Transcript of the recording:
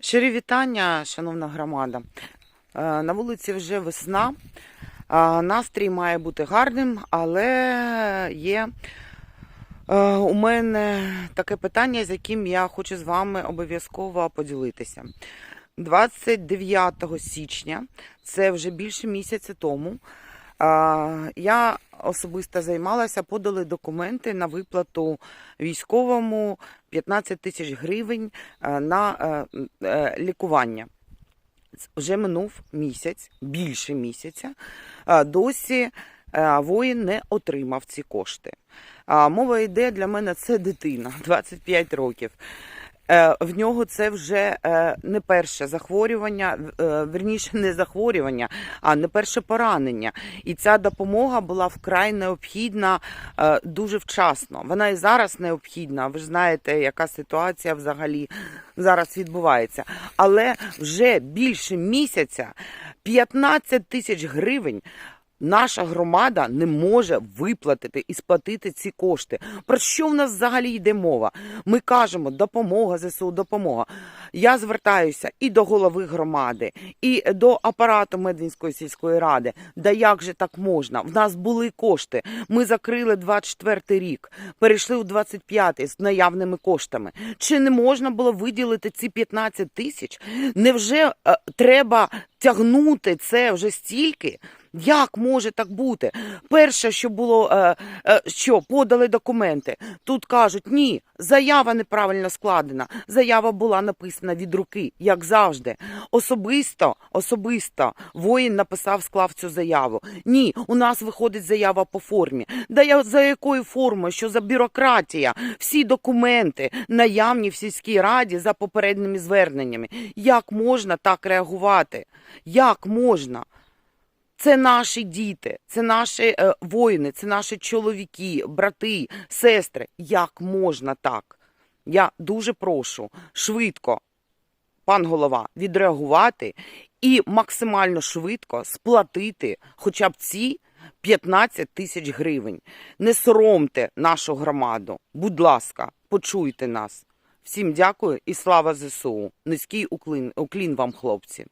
Щирі вітання, шановна громада. Е, На вулиці вже весна. Е, Настрій має бути гарним, але є е, у мене таке питання, з яким я хочу з вами обов'язково поділитися. 29 січня, це вже більше місяця тому, я особисто займалася, подали документи на виплату військовому 15 тисяч гривень е, на е, е, лікування. Вже минув місяць, більше місяця. Досі воїн не отримав ці кошти. Мова йде для мене це дитина, 25 років. Е, В нього це вже е, не перше захворювання, е, верніше не захворювання, а не перше поранення. І ця допомога була вкрай необхідна дуже вчасно. Вона і зараз необхідна. Ви ж знаєте, яка ситуація взагалі зараз відбувається. Але вже більше місяця 15 тисяч гривень. Наша громада не може виплатити і сплатити ці кошти. Про що в нас взагалі йде мова? Ми кажемо допомога ЗСУ, допомога. Я звертаюся і до голови громади, і до апарату Медвінської сільської ради. Да як же так можна? В нас були кошти. Ми закрили 24 рік, перейшли у 25 з наявними коштами. Чи не можна було виділити ці 15 тисяч? Невже е, треба тягнути це вже стільки? Як може так бути? Перше, що було, е, е, що подали документи. Тут кажуть, ні, заява неправильно складена. Заява була написана від руки, як завжди. Особисто, особисто воїн написав, склав цю заяву. Ні, у нас виходить заява по формі. Да я за якою формою? Що за бюрократія? Всі документи наявні в сільській раді за попередніми зверненнями. Як можна так реагувати? Як можна? Це наші діти, це наші е, воїни, це наші чоловіки, брати, сестри. Як можна так? Я дуже прошу швидко, пан голова, відреагувати і максимально швидко сплатити хоча б ці 15 тисяч гривень. Не соромте нашу громаду. Будь ласка, почуйте нас. Всім дякую і слава ЗСУ. Низький уклін, уклін вам, хлопці.